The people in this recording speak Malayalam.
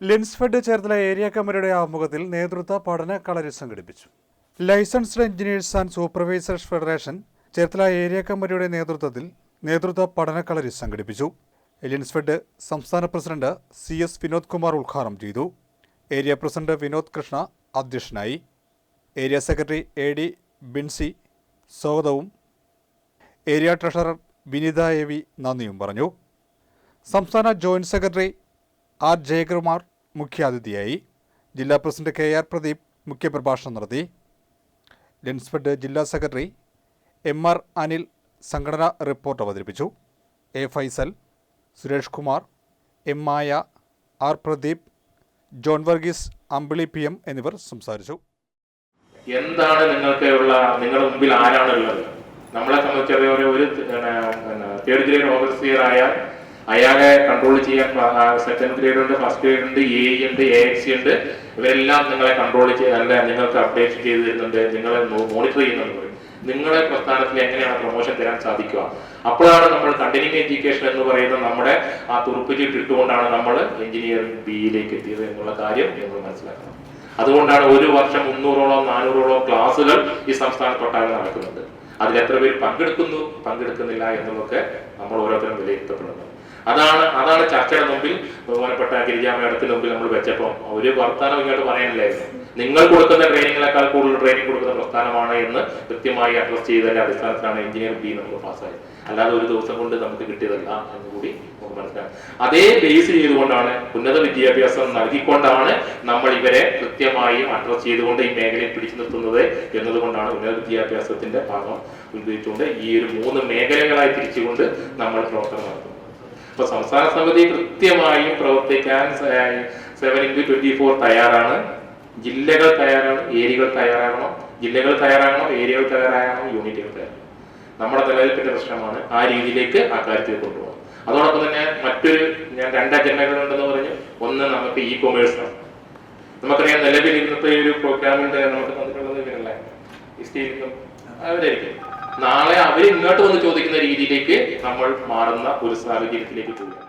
ലിൻസ്ഫെഡ് ചേർത്തല ഏരിയ കമ്മിറ്റിയുടെ ആമുഖത്തിൽ നേതൃത്വ പഠന കളരി സംഘടിപ്പിച്ചു. Licensed engineers and supervisors federation Cherthala area കമ്മിറ്റിയുടെ നേതൃത്വത്തിൽ നേതൃത്വ പഠന കളരി സംഘടിപ്പിച്ചു. ലിൻസ്ഫെഡ് സംസ്ഥാന president C S Vinod Kumar ഉദ്ഘാടനം ചെയ്തു. ഏരിയ പ്രസിഡന്റ് വിനോദ് കൃഷ്ണ അധ്യക്ഷനായി. Area secretary A D Binsi സ്വാഗതവും. Area treasurer Vinitha A V നന്ദിയും പറഞ്ഞു. സംസ്ഥാന ജോയിന്റ് സെക്രട്ടറി ആർ ജയകുമാർ മുഖ്യാതിഥിയായി ജില്ലാ പ്രസിഡന്റ് കെ ആർ പ്രദീപ് മുഖ്യപ്രഭാഷണം നടത്തി. ലെൻസ്ഫെഡ് ജില്ലാ സെക്രട്ടറി എം ആർ അനിൽ സംഘടനാ റിപ്പോർട്ട് അവതരിപ്പിച്ചു. A Faisal Suresh Kumar M Maya R Pradeep John Varghese Ambili P M എന്നിവർ സംസാരിച്ചു. എന്താണ് നിങ്ങൾക്ക് ഉള്ള നിങ്ങളുടെ മുമ്പിൽ ആരാണുള്ളത്? നമ്മളെ സംബന്ധിച്ചറിയ ഒരു തേർഡ് ഗ്രേഡ് അയാളെ കൺട്രോൾ ചെയ്യാൻ സെക്കൻഡ് ഗ്രേഡ് ഉണ്ട് ഫസ്റ്റ് ഗ്രേഡ് ഉണ്ട് എ ഉണ്ട് എ എക്സ് ഉണ്ട്. ഇവരെല്ലാം നിങ്ങളെ കൺട്രോൾ ചെയ്യാൻ അല്ല നിങ്ങൾക്ക് അപ്ഡേറ്റ് ചെയ്ത് തരുന്നുണ്ട് നിങ്ങളെ മോണിറ്റർ ചെയ്യുന്നുണ്ട്. പറയും നിങ്ങളെ പ്രസ്ഥാനത്തിൽ എങ്ങനെയാണ് പ്രൊമോഷൻ തരാൻ സാധിക്കുക? അപ്പോഴാണ് നമ്മൾ കണ്ടിന്യൂങ് എഡ്യൂക്കേഷൻ എന്ന് പറയുന്ന നമ്മുടെ ആ തുറുപ്പ് ഇട്ടുകൊണ്ടാണ് നമ്മൾ എഞ്ചിനീയറിംഗ് ബിയിലേക്ക് എത്തിയത് എന്നുള്ള കാര്യം നിങ്ങൾ മനസ്സിലാക്കണം. അതുകൊണ്ടാണ് ഒരു വർഷം മുന്നൂറോളം നാനൂറോളം ക്ലാസ്സുകൾ ഈ സംസ്ഥാനത്തൊട്ടാകെ നടക്കുന്നുണ്ട്. അതിൽ എത്ര പേര് പങ്കെടുക്കുന്നു പങ്കെടുക്കുന്നില്ല എന്നുള്ളതൊക്കെ നമ്മൾ ഓരോരുത്തരും വിലയിരുത്തപ്പെടുന്നത് അതാണ് അതാണ് ചർച്ചയുടെ മുമ്പിൽ ബഹുമാനപ്പെട്ട ഗിരിജാ മേഡത്തിന് മുമ്പിൽ നമ്മൾ വെച്ചപ്പോൾ ഒരു വർത്തമാനം ഇങ്ങോട്ട് പറയാനില്ലായിരുന്നു നിങ്ങൾ കൊടുക്കുന്ന ട്രെയിനിങ്ങിനേക്കാൾ കൂടുതൽ ട്രെയിനിങ് കൊടുക്കുന്ന പ്രസ്ഥാനമാണ് എന്ന് കൃത്യമായി അഡ്രസ് ചെയ്തതിന്റെ അടിസ്ഥാനത്തിലാണ് എഞ്ചിനീയർ ബി നമ്മൾ പാസ്സായത് അല്ലാതെ ഒരു ദിവസം കൊണ്ട് നമുക്ക് കിട്ടിയതല്ല എന്ന് കൂടി നമുക്ക് മനസ്സിലാക്കാം. അതേ ബേസ് ചെയ്തുകൊണ്ടാണ് ഉന്നത വിദ്യാഭ്യാസം നൽകിക്കൊണ്ടാണ് നമ്മൾ ഇവരെ കൃത്യമായി അഡ്രസ് ചെയ്തുകൊണ്ട് ഈ മേഖലയിൽ പിടിച്ചു നിർത്തുന്നത് എന്നതുകൊണ്ടാണ് ഉന്നത വിദ്യാഭ്യാസത്തിന്റെ ഭാഗം ഉത്ഭവിച്ചുകൊണ്ട് ഈ ഒരു മൂന്ന് മേഖലകളായി തിരിച്ചുകൊണ്ട് നമ്മൾ പ്രവർത്തനം നടത്തുന്നത്. ഇപ്പൊ സംസ്ഥാന സമിതി കൃത്യമായും പ്രവർത്തിക്കാൻ സെവൻ ഇന്റു ട്വന്റി ഫോർ തയ്യാറാണ്. ജില്ലകൾ തയ്യാറാണ് ഏരിയകൾ തയ്യാറാകണം. ജില്ലകൾ തയ്യാറാകണം ഏരിയകൾ തയ്യാറാകണം യൂണിറ്റുകൾ തയ്യാറാകണം. നമ്മുടെ നിലനിൽപ്പിന്റെ പ്രശ്നമാണ് ആ രീതിയിലേക്ക് ആ കാര്യത്തിൽ കൊണ്ടുപോകുന്നത് അതോടൊപ്പം തന്നെ മറ്റൊരു ഞാൻ രണ്ട് അജണ്ടകൾ ഉണ്ടെന്ന് പറഞ്ഞു. ഒന്ന് നമുക്ക് ഇ കൊമേഴ്സ് ആണ്. നമുക്കറിയാം നിലവിൽ ഇന്നത്തെ ഒരു പ്രോഗ്രാമിന്റെ നമുക്ക് തന്നിട്ടുള്ളത് ഈ അവരായിരിക്കും. നാളെ അവർ ഇങ്ങോട്ട് വന്ന് ചോദിക്കുന്ന രീതിയിലേക്ക് നമ്മൾ മാറുന്ന ഒരു സാഹചര്യത്തിലേക്ക് പോവുക.